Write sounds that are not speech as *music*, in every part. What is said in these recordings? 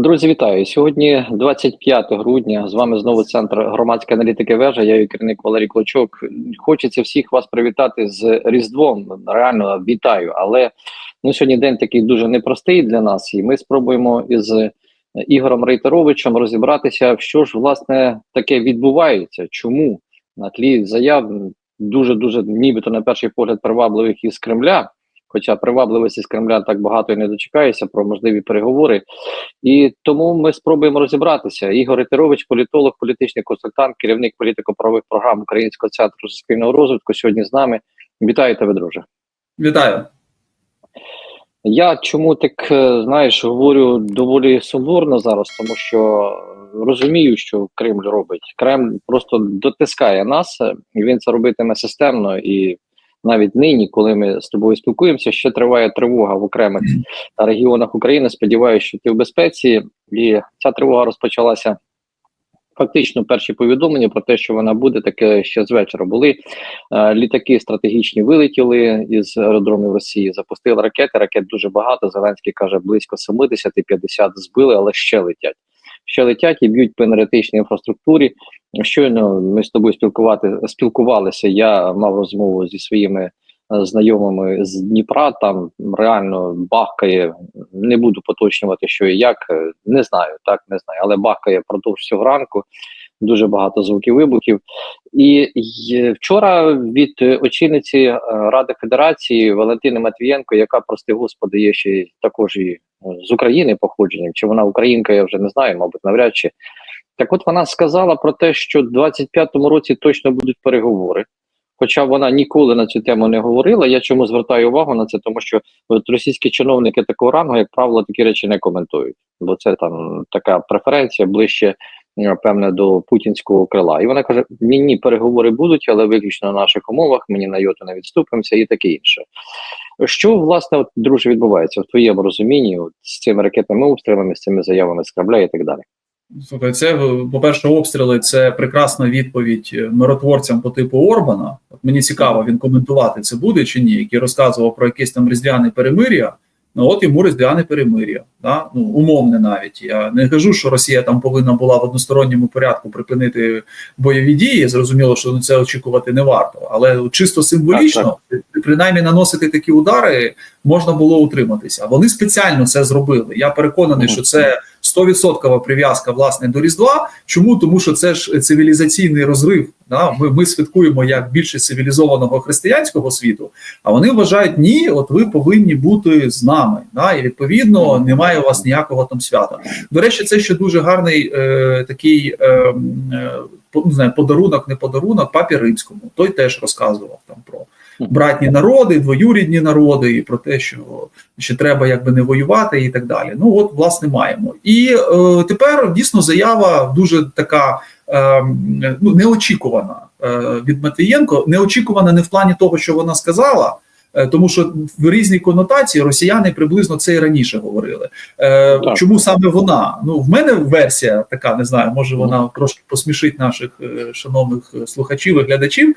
Друзі, вітаю! Сьогодні 25 грудня. З вами знову центр громадської аналітики вежа. Я її керівник Валерій Клочок. Хочеться всіх вас привітати з Різдвом. Реально вітаю. Але ну сьогодні день такий дуже непростий для нас, і ми спробуємо із Ігорем Рейтеровичем розібратися, що ж власне таке відбувається, чому на тлі заяв дуже дуже нібито на перший погляд привабливих із Кремля. Хоча привабливості з Кремля так багато і не дочекаєшся про можливі переговори, і тому ми спробуємо розібратися. Ігор Ритерович, політолог, політичний консультант, керівник політико-правових програм Українського центру суспільного розвитку. Сьогодні з нами. Вітаю тебе, друже. Вітаю. Я чому так е, знаєш, говорю доволі сумбурно зараз, тому що розумію, що Кремль робить. Кремль просто дотискає нас, і він це робитиме системно і навіть нині, коли ми з тобою спілкуємося, ще триває тривога в окремих регіонах України. Сподіваюся, що ти в безпеці, і ця тривога розпочалася. Фактично, перші повідомлення про те, що вона буде, таке ще з вечора були. Е, літаки стратегічні вилетіли із аеродромів Росії, запустили ракети. Ракет дуже багато. Зеленський каже, близько 70-50 збили, але ще летять. Ще летять і б'ють по енергетичній інфраструктурі. Щойно ми з тобою спілкувати спілкувалися. Я мав розмову зі своїми е, знайомими з Дніпра. Там реально бахкає. Не буду поточнювати, що і як е, не знаю, так не знаю, але бахкає продовж всього ранку. Дуже багато звуків вибухів, і, вчора від очільниці е, Ради Федерації Валентини Матвієнко, яка прости господи, є ще також і з України походженням. Чи вона українка? Я вже не знаю, мабуть, навряд чи так от вона сказала про те, що в 25-му році точно будуть переговори. Хоча вона ніколи на цю тему не говорила. Я чому звертаю увагу на це, тому що от російські чиновники такого рангу, як правило, такі речі не коментують, бо це там така преференція ближче, певне, до путінського крила. І вона каже: ні, ні, переговори будуть, але виключно на наших умовах. Мені на йоту не відступимося, і таке інше. Що власне, от, друже, відбувається в твоєму розумінні от, з цими ракетними обстрілами, з цими заявами з Кремля і так далі? Слухай, це по-перше, обстріли це прекрасна відповідь миротворцям по типу Орбана. От мені цікаво, він коментувати це буде чи ні, який розказував про якесь там різдвяне перемир'я. Ну от йому різдвяне перемир'я, да? ну умовне навіть. Я не кажу, що Росія там повинна була в односторонньому порядку припинити бойові дії. Зрозуміло, що це очікувати не варто, але чисто символічно, так, так. принаймні наносити такі удари можна було утриматися. Вони спеціально це зробили. Я переконаний, що це. 100% прив'язка власне до Різдва. Чому? Тому що це ж цивілізаційний розрив. Да? Ми ми святкуємо як більше цивілізованого християнського світу, а вони вважають, ні, от ви повинні бути з нами. Да? І відповідно немає у вас ніякого там свята. До речі, це ще дуже гарний е, такий е, е, не знаю, подарунок, не подарунок папі римському. Той теж розказував там братні народи, двоюрідні народи, і про те, що ще треба якби не воювати, і так далі. Ну от власне маємо. І е, тепер дійсно заява дуже така е, ну неочікувана е, від Матвієнко. Неочікувана не в плані того, що вона сказала. Е, тому що в різні конотації росіяни приблизно це і раніше говорили. Е, так. Чому саме вона? Ну в мене версія така, не знаю, може вона трошки посмішить наших е, шановних слухачів і глядачів.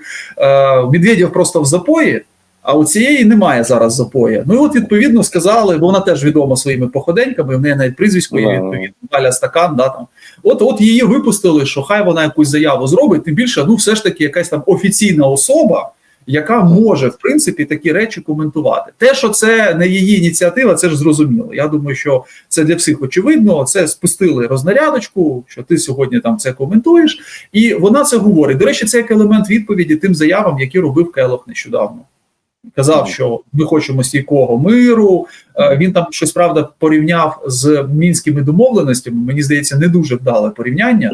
Медведєв просто в запої. А у цієї немає зараз запоя. Ну і от відповідно сказали, бо вона теж відома своїми походеньками. В неї навіть прізвисько є відповідно Галя Стакан. Да там от от її випустили, що хай вона якусь заяву зробить. Тим більше, ну все ж таки, якась там офіційна особа яка може в принципі такі речі коментувати. Те, що це не її ініціатива, це ж зрозуміло. Я думаю, що це для всіх очевидно. Це спустили рознарядочку, що ти сьогодні там це коментуєш, і вона це говорить. До речі, це як елемент відповіді тим заявам, які робив Келох нещодавно. Казав, що ми хочемо стійкого миру. Е, він там щось правда порівняв з мінськими домовленостями. Мені здається, не дуже вдале порівняння.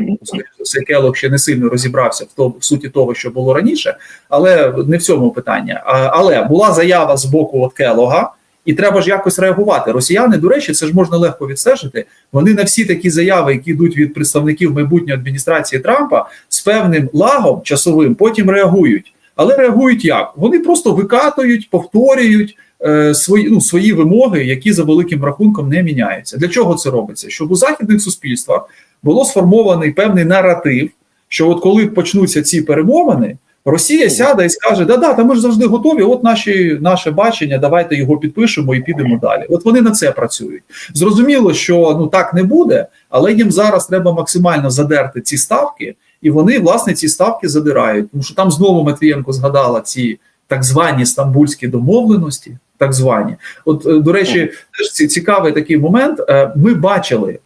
Все Келок ще не сильно розібрався в то в суті того, що було раніше, але не в цьому питання. Але була заява з боку от Келога, і треба ж якось реагувати. Росіяни, до речі, це ж можна легко відстежити. Вони на всі такі заяви, які йдуть від представників майбутньої адміністрації Трампа, з певним лагом часовим потім реагують. Але реагують як? Вони просто викатують, повторюють е, свої ну, свої вимоги, які за великим рахунком не міняються. Для чого це робиться? Щоб у західних суспільствах було сформований певний наратив, що от коли почнуться ці перемовини, Росія сяде і скаже: да-да, та ми ж завжди готові. От наші наше бачення, давайте його підпишемо і підемо далі. От вони на це працюють. Зрозуміло, що ну так не буде, але їм зараз треба максимально задерти ці ставки, і вони власне ці ставки задирають. Тому що там знову Матвієнко згадала ці так звані стамбульські домовленості. Так звані, от е, до речі, теж ці- цікавий такий момент. Е, Ми бачили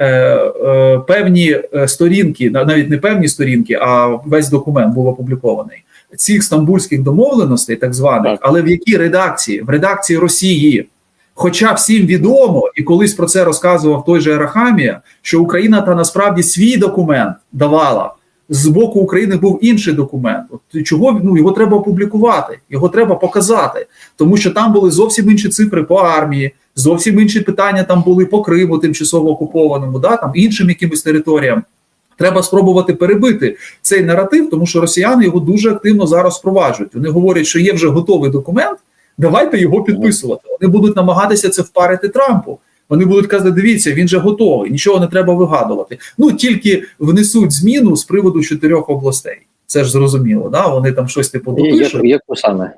е, певні сторінки, на- навіть не певні сторінки, а весь документ був опублікований цих стамбульських домовленостей, так званих, але в якій редакції? В редакції Росії. Хоча всім відомо, і колись про це розказував той же Арахамія, що Україна та насправді свій документ давала. З боку України був інший документ. От чого ну його треба опублікувати, його треба показати, тому що там були зовсім інші цифри по армії, зовсім інші питання там були по Криму, тимчасово окупованому, да там іншим якимось територіям. Треба спробувати перебити цей наратив, тому що росіяни його дуже активно зараз впроваджують. Вони говорять, що є вже готовий документ, давайте його підписувати. Вони будуть намагатися це впарити Трампу. Вони будуть казати: дивіться, він же готовий, нічого не треба вигадувати. Ну тільки внесуть зміну з приводу чотирьох областей. Це ж зрозуміло, да? Вони там щось типу допишуть. яку саме?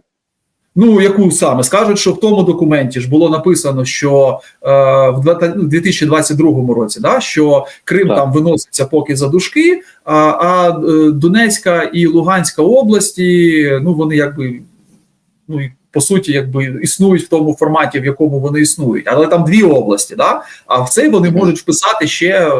Ну, яку саме скажуть, що в тому документі ж було написано, що е, в 20- ну, 2022 році, да, що Крим Так. там виноситься поки за дужки, а, а е, Донецька і Луганська області, ну вони якби ну по суті, якби існують в тому форматі, в якому вони існують, але там дві області, да. А в цей вони можуть вписати ще е,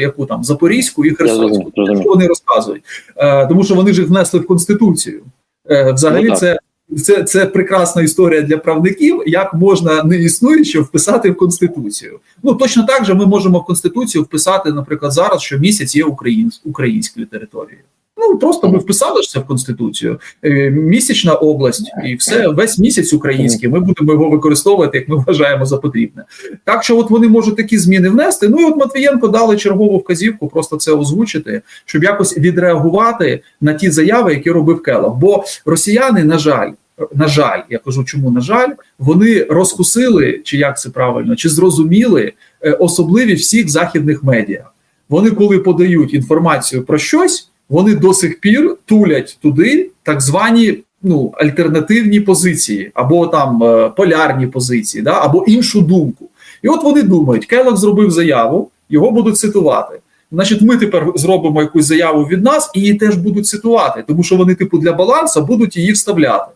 яку там Запорізьку і Херсонську. Що вони розказують? Е, тому що вони ж внесли в конституцію. Е, взагалі, Ну, це це, це прекрасна історія для правників, як можна не існуюче вписати в конституцію. Ну точно так же ми можемо в конституцію вписати, наприклад, зараз, що місяць є українсь, українською територією. Ну просто ми вписали це в конституцію. Е, місячна область, і все весь місяць український. Ми будемо його використовувати, як ми вважаємо за потрібне. Так що, от вони можуть такі зміни внести. Ну і от Матвієнко дали чергову вказівку, просто це озвучити, щоб якось відреагувати на ті заяви, які робив Келох. Бо росіяни, на жаль, на жаль, я кажу, чому на жаль, вони розкусили, чи як це правильно, чи зрозуміли е, особливість всіх західних медіа. Вони, коли подають інформацію про щось, вони до сих пір тулять туди так звані ну, альтернативні позиції, або там е, полярні позиції, да, або іншу думку. І от вони думають, Келок зробив заяву, його будуть цитувати. Значить, ми тепер зробимо якусь заяву від нас і її теж будуть цитувати, тому що вони, типу, для балансу будуть її вставляти.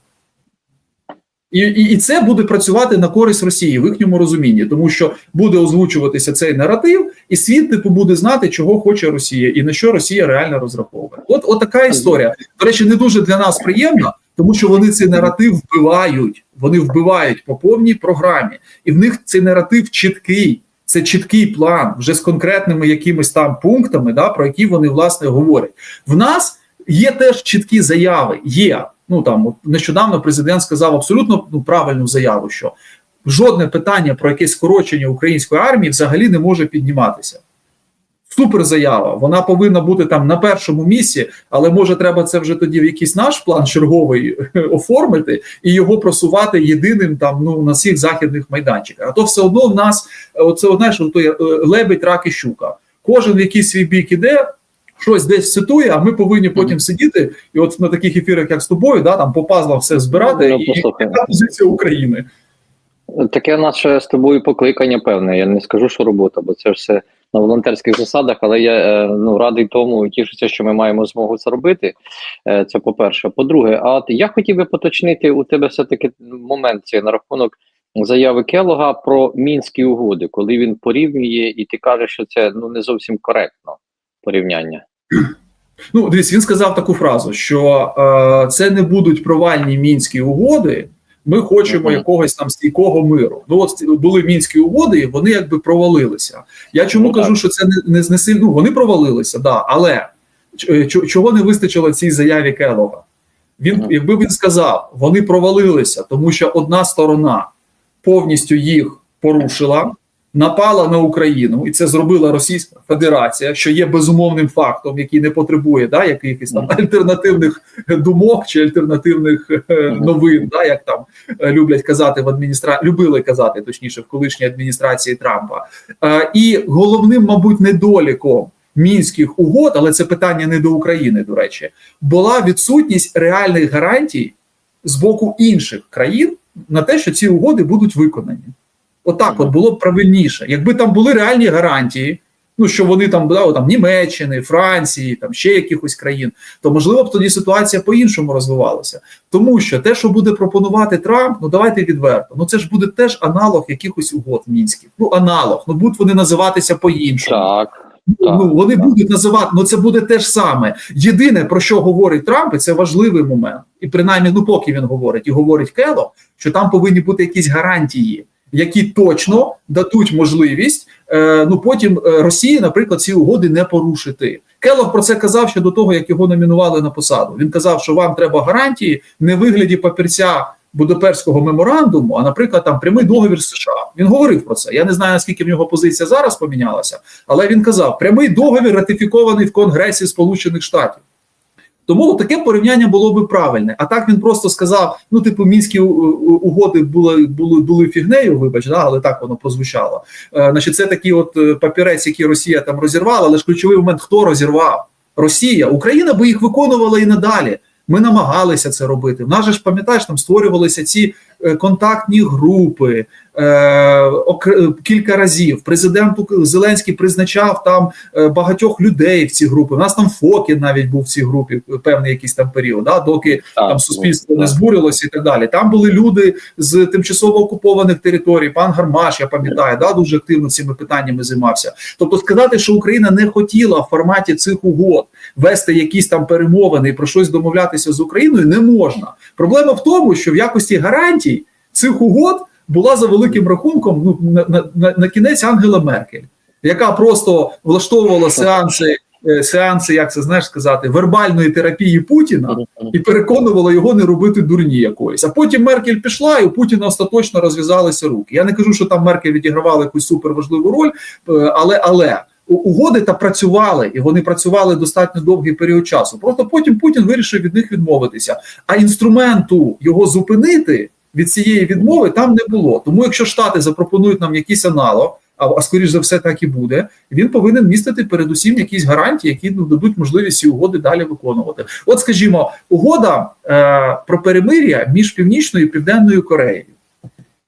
І, і, і це буде працювати на користь Росії в їхньому розумінні, тому що буде озвучуватися цей наратив, і світ типу буде знати, чого хоче Росія і на що Росія реально розраховує. От, от така історія. До речі, не дуже для нас приємна, тому що вони цей наратив вбивають. Вони вбивають по повній програмі, і в них цей наратив чіткий. Це чіткий план вже з конкретними якимись там пунктами, да, про які вони власне говорять. В нас є теж чіткі заяви. Є ну там от нещодавно президент сказав абсолютно ну, правильну заяву, що жодне питання про якесь скорочення української армії взагалі не може підніматися. Супер заява. Вона повинна бути там на першому місці, але може треба це вже тоді в якийсь наш план черговий *laughs* оформити і його просувати єдиним там ну на всіх західних майданчиках. А то все одно в нас оце знаєш, то є, е, лебедь, рак і щука. Кожен в якийсь свій бік іде, щось десь цитує, а ми повинні потім сидіти і от на таких ефірах, як з тобою, да, там по пазлам все збирати Ну, і яка позиція України. Таке наше з тобою покликання певне. Я не скажу, що робота, бо це ж все на волонтерських засадах, але я е, ну радий тому і тішуся, що ми маємо змогу це робити. Е, Це по-перше. По-друге, а я хотів би поточнити у тебе все-таки момент цей на рахунок заяви Келога про мінські угоди, коли він порівнює, і ти кажеш, що це ну не зовсім коректно порівняння. Ну, дивіться, він сказав таку фразу, що е, це не будуть провальні мінські угоди. Ми хочемо Мгм. якогось там стійкого миру. Ну от були мінські угоди, і вони якби провалилися. Я чому Ну, так. кажу, що це не, не знесиль... Ну, вони провалилися, да, але ч- ч- чого не вистачило цій заяві Келога? Він, Мгм. якби він сказав, вони провалилися, тому що одна сторона повністю їх порушила, напала на Україну, і це зробила Російська Федерація, що є безумовним фактом, який не потребує да, якихось там альтернативних думок чи альтернативних е, новин, да, як там е, люблять казати в адміністрації, любили казати, точніше, в колишній адміністрації Трампа. Е, І головним, мабуть, недоліком мінських угод, але це питання не до України, до речі, була відсутність реальних гарантій з боку інших країн на те, що ці угоди будуть виконані. Отак, от було б правильніше. Якби там були реальні гарантії, ну що вони там да, там Німеччини, Франції, там ще якихось країн, то можливо б тоді ситуація по-іншому розвивалася. Тому що те, що буде пропонувати Трамп, ну давайте відверто. Ну це ж буде теж аналог якихось угод мінських. Ну аналог, ну будуть вони називатися по-іншому. Так. Ну, Так, ну вони так. будуть називати, ну це буде те ж саме. Єдине про що говорить Трамп, і це важливий момент, і принаймні, ну поки він говорить, і говорить Кело, що там повинні бути якісь гарантії, які точно дадуть можливість е, ну потім е, Росії, наприклад, ці угоди не порушити. Келох про це казав ще до того, як його номінували на посаду. Він казав, що вам треба гарантії не вигляді папірця Будапештського меморандуму, а наприклад, там прямий договір з США. Він говорив про це. Я не знаю наскільки в нього позиція зараз помінялася, але він казав: прямий договір ратифікований в Конгресі Сполучених Штатів. Тому таке порівняння було би правильне. А так він просто сказав: ну, типу, мінські угоди були були, були фігнею, вибач, да, але так воно прозвучало. Е, значить, це такий от е, папірець, який Росія там розірвала, але ж ключовий момент, хто розірвав? Росія, Україна би їх виконувала і надалі. Ми намагалися це робити. В нас же ж пам'ятаєш, там створювалися ці е, контактні групи кілька разів. Президент Зеленський призначав там е, багатьох людей в ці групи. У нас там Фокін навіть був в цій групі е, певний якийсь там період, да, доки Так, там суспільство ну, не збурилося і так далі. Там були люди з тимчасово окупованих територій. Пан Гармаш, я пам'ятаю, да, дуже активно цими питаннями займався. Тобто, сказати, що Україна не хотіла в форматі цих угод вести якісь там перемовини і про щось домовлятися з Україною, не можна. Проблема в тому, що в якості гарантій цих угод була за великим рахунком ну на, на, на, на кінець Ангела Меркель, яка просто влаштовувала сеанси. е, Сеанси, як це знаєш сказати, вербальної терапії Путіна, і переконувала його не робити дурні якоїсь. А потім Меркель пішла, і у Путіна остаточно розв'язалися руки. Я не кажу, що там Меркель відігравала якусь суперважливу роль, е, але але угоди та працювали, і вони працювали достатньо довгий період часу. Просто потім Путін вирішив від них відмовитися. А інструменту його зупинити від цієї відмови там не було. Тому, якщо Штати запропонують нам якийсь аналог. А, а скоріш за все так і буде. Він повинен містити передусім якісь гарантії, які ну, дадуть можливість ці угоди далі виконувати. От, скажімо, угода е, про перемир'я між північною і південною Кореєю.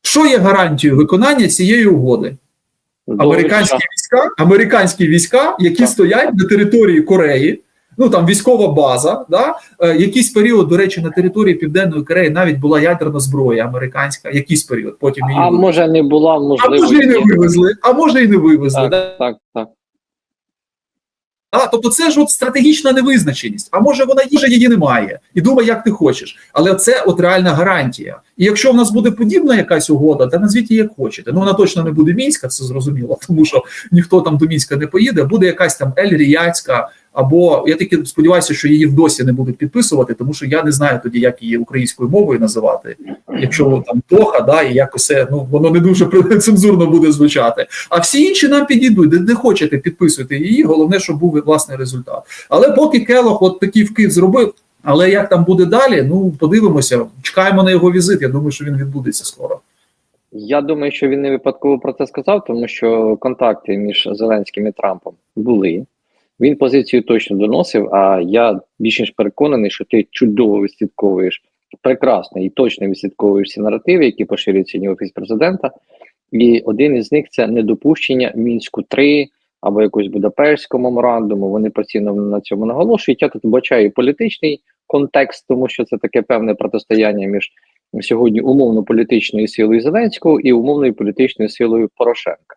Що є гарантією виконання цієї угоди? Американські війська, американські війська, які стоять на території Кореї. Ну там військова база, да е, якийсь період, до речі, на території Південної Кореї навіть була ядерна зброя американська. Якийсь період, потім її А вивезли. може не була, а може і не вивезли, а може і не вивезли. да? Так, так, так. А, тобто це ж от стратегічна невизначеність. А може вона вже її немає. І думай, як ти хочеш. Але це от реальна гарантія. І якщо в нас буде подібна якась угода, то назвіть її як хочете. Ну вона точно не буде мінська, це зрозуміло, *laughs* тому що ніхто там до мінська не поїде. Буде якась там Ель-Ріяцька, або я тільки сподіваюся, що її досі не будуть підписувати, тому що я не знаю тоді, як її українською мовою називати. Якщо там Тоха, да, і якось це, ну воно не дуже *laughs* цензурно буде звучати. А всі інші нам підійдуть, де, де хочете, підписуйте її. Головне, щоб був власний результат. Але поки Келох от такий вкид зробив. Але як там буде далі? Ну подивимося. Чекаємо на його візит. Я думаю, що він відбудеться скоро. Я думаю, що він не випадково про це сказав, тому що контакти між Зеленським і Трампом були. Він позицію точно доносив. А я більш ніж переконаний, що ти чудово відслідковуєш прекрасно і точно відслідковуєш всі наративи, які поширюють сьогодні офіс президента. І один із них це недопущення мінську 3 або якусь Будапештського меморандуму. Вони постійно на цьому наголошують. Я тут бачаю політичний контекст, тому що це таке певне протистояння між сьогодні умовно політичною силою Зеленського і умовною політичною силою Порошенка.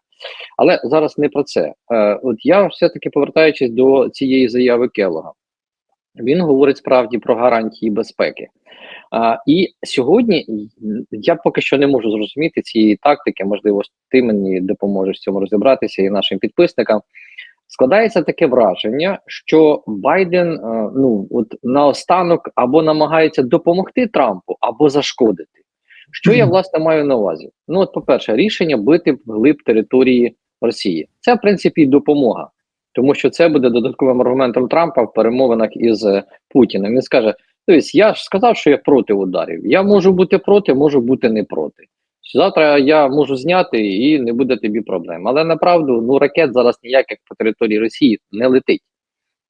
Але зараз не про це. Е, от я все-таки повертаючись до цієї заяви Келога, він говорить справді про гарантії безпеки. А, і сьогодні я поки що не можу зрозуміти цієї тактики. Можливо, ти мені допоможеш в цьому розібратися і нашим підписникам. Складається таке враження, що Байден ну от наостанок або намагається допомогти Трампу, або зашкодити. Що я власне маю на увазі? Ну, от, по-перше, рішення бити вглиб території Росії. Це, в принципі, допомога, тому що це буде додатковим аргументом Трампа в перемовинах із е, Путіним. Він скаже: Дивись, я ж сказав, що я проти ударів. Я можу бути проти, можу бути не проти. Завтра я можу зняти і не буде тобі проблем. Але направду ну ракет зараз ніяких по території Росії не летить.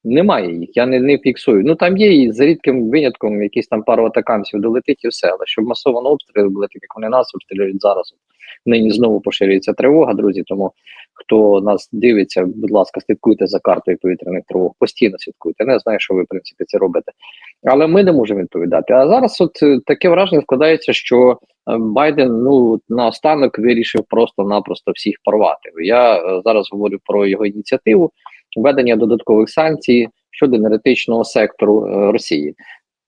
Немає їх, я не, не фіксую. Ну там є і за рідким винятком якісь там пару атакамців долетить і все. Але щоб масово обстріли були, так як вони нас обстрілюють зараз. Нині знову поширюється тривога, друзі. Тому хто нас дивиться, будь ласка, слідкуйте за картою повітряних тривог. Постійно слідкуйте. Не знаю, що ви в принципі це робите. Але ми не можемо відповідати. А зараз, от е, таке враження складається, що е, Байден ну наостанок вирішив просто-напросто всіх порвати. Я е, зараз говорю про його ініціативу введення додаткових санкцій щодо енергетичного сектору Росії.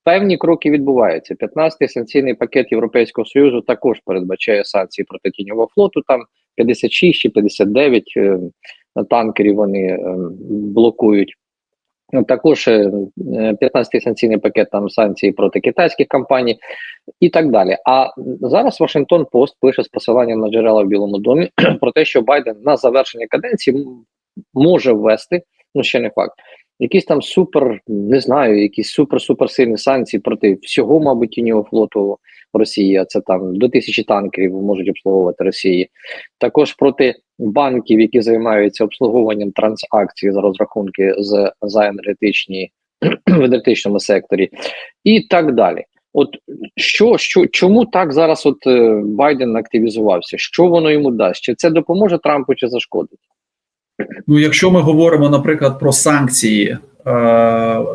Певні кроки відбуваються. 15-й санкційний пакет Європейського союзу також передбачає санкції проти тіньового флоту. Там 56 чи 59 е, танкерів вони е, блокують. Ну, Також е, 15-й санкційний пакет там санкції проти китайських компаній і так далі. А зараз Вашингтон Пост пише з посиланням на джерела в Білому домі *clears throat* про те, що Байден на завершення каденції може ввести, ну ще не факт, якісь там супер, не знаю, якісь супер-супер сильні санкції проти всього, мабуть, тіньового флоту Росії. А це там до тисячі танкерів можуть обслуговувати Росії. Також проти банків, які займаються обслуговуванням транзакцій за розрахунки з за енергетичні *clears throat* в енергетичному секторі, і так далі. От що, що чому так зараз от е, Байден активізувався? Що воно йому дасть? Чи це допоможе Трампу, чи зашкодить? Ну, якщо ми говоримо, наприклад, про санкції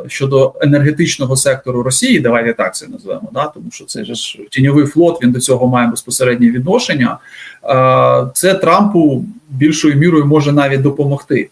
щодо енергетичного сектору Росії, давайте так це назвемо, да, тому що це ж тіньовий флот, він до цього має безпосереднє відношення. Е, це Трампу більшою мірою може навіть допомогти.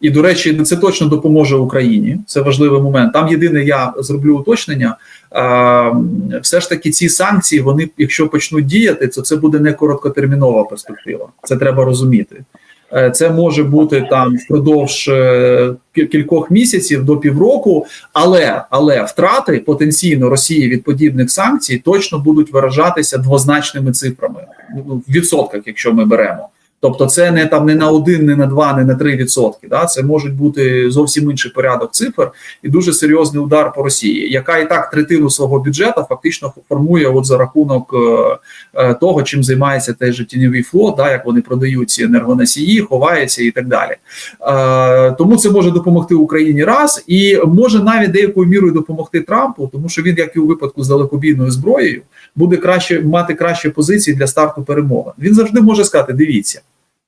І, до речі, це точно допоможе Україні. Це важливий момент. Там єдине, я зроблю уточнення. Е, все ж таки, ці санкції, вони, якщо почнуть діяти, то це буде не короткотермінова перспектива. Це треба розуміти. Е, Це може бути там впродовж е, кількох місяців до півроку, але але втрати потенційно Росії від подібних санкцій точно будуть виражатися двозначними цифрами ну, в відсотках, якщо ми беремо. Тобто, це не там не на один, не на два, не на три відсотки. Да? Це можуть бути зовсім інший порядок цифр і дуже серйозний удар по Росії, яка і так третину свого бюджету фактично формує от за рахунок е, е, того, чим займається той же тіньовий флот, да, як вони продають ці енергоносії, ховаються і так далі. Е, тому це може допомогти Україні раз і може навіть деякою мірою допомогти Трампу, тому що він, як і у випадку з далекобійною зброєю, буде краще мати кращі позиції для старту перемоги. Він завжди може сказати: дивіться,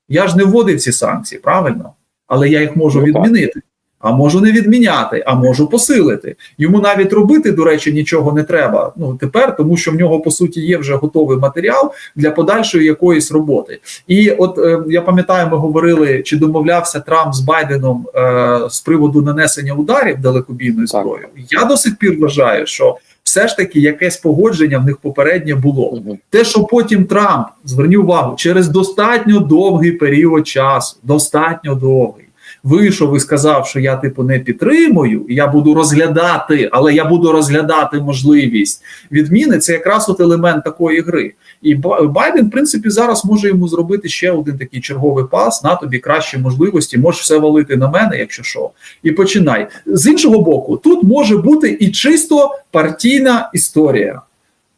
я ж не вводив ці санкції, правильно, але я їх можу Ну, відмінити. А можу не відміняти, а можу посилити. Йому навіть робити, до речі, нічого не треба. Ну тепер, тому що в нього по суті є вже готовий матеріал для подальшої якоїсь роботи. І от е, я пам'ятаю, ми говорили, чи домовлявся Трамп з Байденом е, з приводу нанесення ударів далекобійною зброєю. Я до сих пір вважаю, що все ж таки якесь погодження в них попереднє було. Те, що потім Трамп зверніть увагу через достатньо довгий період часу, достатньо довгий. Вийшов і сказав, що я типу не підтримую, я буду розглядати, але я буду розглядати можливість відміни. Це якраз от елемент такої гри. І Байден, в принципі, зараз може йому зробити ще один такий черговий пас. На тобі кращі можливості, можеш все валити на мене, якщо що. І починай з іншого боку. Тут може бути і чисто партійна історія.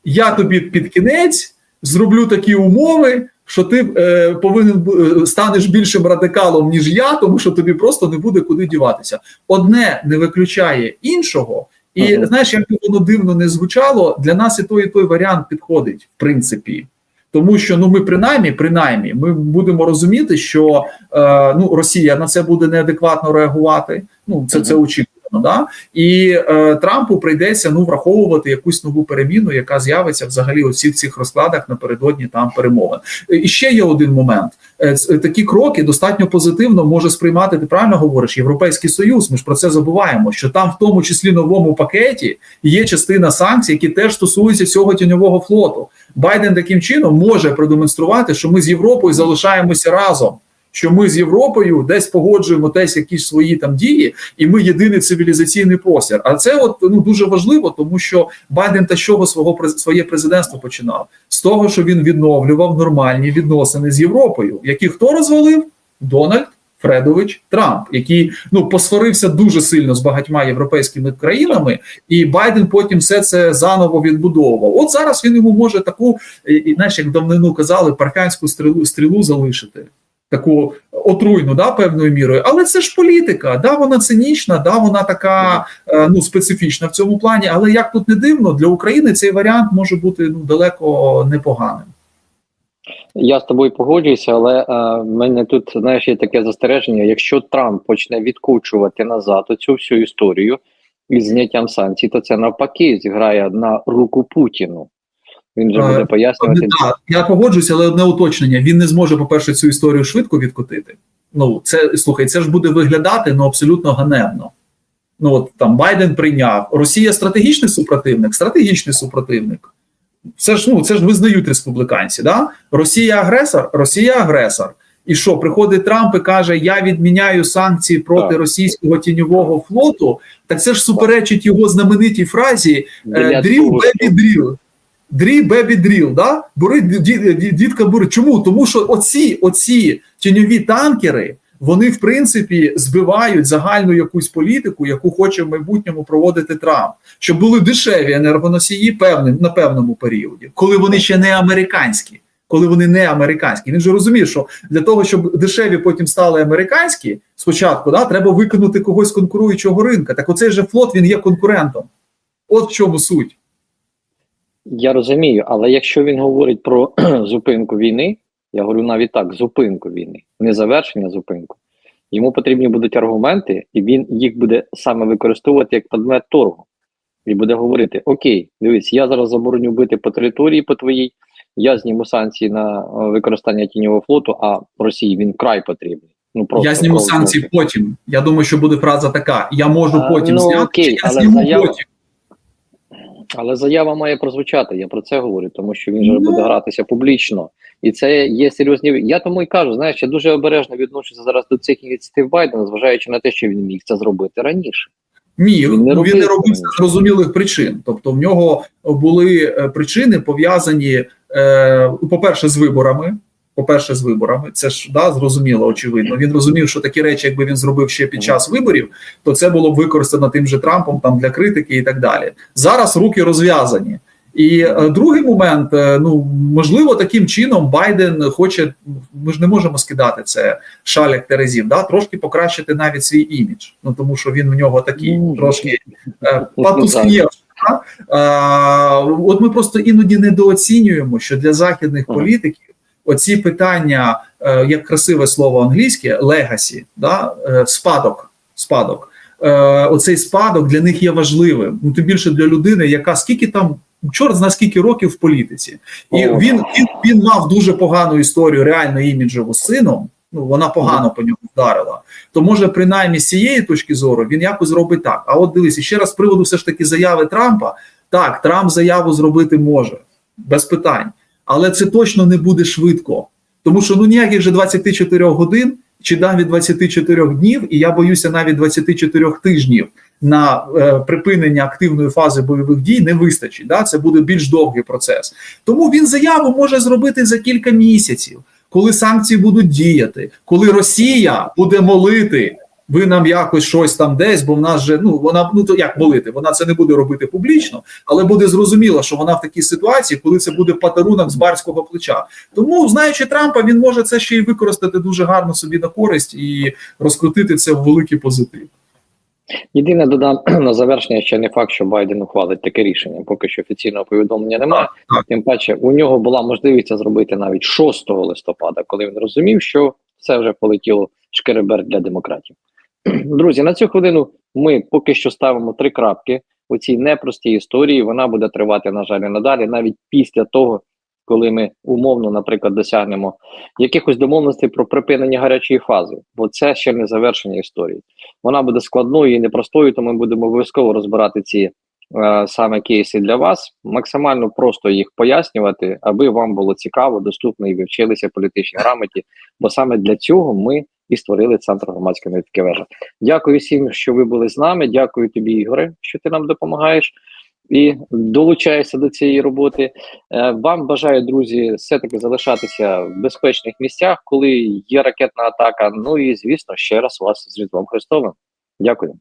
Я тобі під кінець зроблю такі умови, що ти е, повинен е, станеш більшим радикалом, ніж я, тому що тобі просто не буде куди діватися. Одне не виключає іншого. І Ага. знаєш, як воно дивно не звучало, для нас і той, і той варіант підходить, в принципі. Тому що ну ми принаймні, принаймні, ми будемо розуміти, що е, ну Росія на це буде неадекватно реагувати. Ну це, це очікувано. Да? І е, Трампу прийдеться ну враховувати якусь нову переміну, яка з'явиться взагалі у всіх цих розкладах напередодні там перемовин. Е, І ще є один момент: Е, такі кроки достатньо позитивно може сприймати. Ти правильно говориш, Європейський Союз. Ми ж про це забуваємо. Що там, в тому числі новому пакеті, є частина санкцій, які теж стосуються всього тіньового флоту. Байден таким чином може продемонструвати, що ми з Європою залишаємося разом. Що ми з Європою десь погоджуємо десь якісь свої там дії, і ми єдиний цивілізаційний простір. А це от ну дуже важливо, тому що Байден та чого свого своє президентство починав з того, що він відновлював нормальні відносини з Європою, які хто розвалив? Дональд Фредович Трамп, який ну посварився дуже сильно з багатьма європейськими країнами, і Байден потім все це заново відбудовував. От зараз він йому може таку, знаєш, як давнину казали, парфянську стрілу стрілу залишити. Таку отруйну, да, певною мірою, але це ж політика. Да, вона цинічна, да, вона така е, ну специфічна в цьому плані. Але як тут не дивно, для України цей варіант може бути ну далеко непоганим. Я з тобою погоджуюся, але е, в мене тут знаєш є таке застереження. Якщо Трамп почне відкручувати назад цю всю історію із зняттям санкцій, то це навпаки зіграє на руку Путіну. Він же Е, буде пояснювати. Так, я погоджуюся, але одне уточнення. Він не зможе, по-перше, цю історію швидко відкотити. Ну, це слухай, це ж буде виглядати ну абсолютно ганебно. Ну от там Байден прийняв. Росія стратегічний супротивник, стратегічний супротивник. Це ж ну це ж визнають республіканці. Да? Росія агресор, Росія агресор. І що приходить Трамп і каже: Я відміняю санкції проти Так. російського тіньового флоту. Так це ж суперечить його знаменитій фразі Дріл бебі дріл. Дрі бебі дріл, да? Бери ді- ді- ді- дітка бери. Чому? Тому що оці, оці тіньові танкери, вони в принципі збивають загальну якусь політику, яку хоче в майбутньому проводити Трамп, щоб були дешеві енергоносії певним на певному періоді, коли вони ще не американські. Коли вони не американські, він же розуміє, що для того, щоб дешеві потім стали американські, спочатку да, треба викинути когось конкуруючого ринка. Так оцей же флот він є конкурентом. От в чому суть. Я розумію, але якщо він говорить про *clears throat* зупинку війни, я говорю навіть так: зупинку війни, не завершення зупинку. Йому потрібні будуть аргументи, і він їх буде саме використовувати як предмет торгу. І буде говорити: Окей, дивись, я зараз забороню бити по території по твоїй, я зніму санкції на е, використання тіньового флоту, а Росії він край потрібний. Ну просто я зніму санкції потім. Я думаю, що буде фраза така: я можу А, потім ну, зняти, окей, чи я але зніму заява- потім. Але заява має прозвучати. Я про це говорю, тому що він же Ну. буде гратися публічно, і це є серйозні. Я тому й кажу, знаєш, я дуже обережно відношуся зараз до цих ініціатив Байдена, зважаючи на те, що він міг це зробити раніше. Міг Він не він не робив з зрозумілих причин. Тобто, в нього були е, причини пов'язані, е, по-перше, з виборами. По-перше, з виборами, це ж да, зрозуміло, очевидно. Він розумів, що такі речі, якби він зробив ще під час виборів, то це було б використано тим же Трампом там для критики і так далі. Зараз руки розв'язані. І е, другий момент, е, ну можливо, таким чином Байден хоче. Ми ж не можемо скидати це шаляк Терезів, да трошки покращити навіть свій імідж. Ну тому що він в нього такий Ну, трошки е, ну? А, от ми просто іноді недооцінюємо, що для західних Ага. політиків оці питання, е, як красиве слово англійське, легасі, да? е, спадок. спадок. Е, оцей спадок для них є важливим. Ну тим більше для людини, яка скільки там. Чорт зна скільки років в політиці, і він, він він мав дуже погану історію, реально іміджеву з сином. Ну вона погано по ньому вдарила. То може, принаймні з цієї точки зору він якось зробить так. А от дивись, ще раз з приводу все ж таки заяви Трампа. Так, Трамп заяву зробити може без питань, але це точно не буде швидко, тому що ну ніяких вже 24 годин чи навіть 24 днів, і я боюся навіть 24 тижнів на е, припинення активної фази бойових дій не вистачить. Да? Це буде більш довгий процес. Тому він заяву може зробити за кілька місяців, коли санкції будуть діяти, коли Росія буде молити. Ви нам якось щось там десь, бо в нас же ну вона ну то як молити, вона це не буде робити публічно, але буде зрозуміло, що вона в такій ситуації, коли це буде подарунок з барського плеча. Тому, знаючи Трампа, він може це ще й використати дуже гарно собі на користь і розкрутити це в великий позитив. Єдине додам *clears throat* на завершення ще не факт, що Байден ухвалить таке рішення. Поки що офіційного повідомлення немає. Тим паче, у нього була можливість це зробити навіть 6 листопада, коли він розумів, що все вже полетіло шкеребер для демократів. *clears throat* Друзі, на цю хвилину ми поки що ставимо три крапки у цій непростій історії. Вона буде тривати, на жаль, і надалі, навіть після того, коли ми умовно, наприклад, досягнемо якихось домовленостей про припинення гарячої фази, бо це ще не завершення історії. Вона буде складною і непростою, тому ми будемо обов'язково розбирати ці е, саме кейси для вас, максимально просто їх пояснювати, аби вам було цікаво, доступно і ви вчилися політичній грамоті. Бо саме для цього ми і створили центр громадської аналітики вежа. Дякую всім, що ви були з нами. Дякую тобі, Ігоре, що ти нам допомагаєш. і долучаюся до цієї роботи. Е, Вам бажаю, друзі, все-таки залишатися в безпечних місцях, коли є ракетна атака. Ну і звісно, ще раз вас з Різдвом Христовим. Дякую.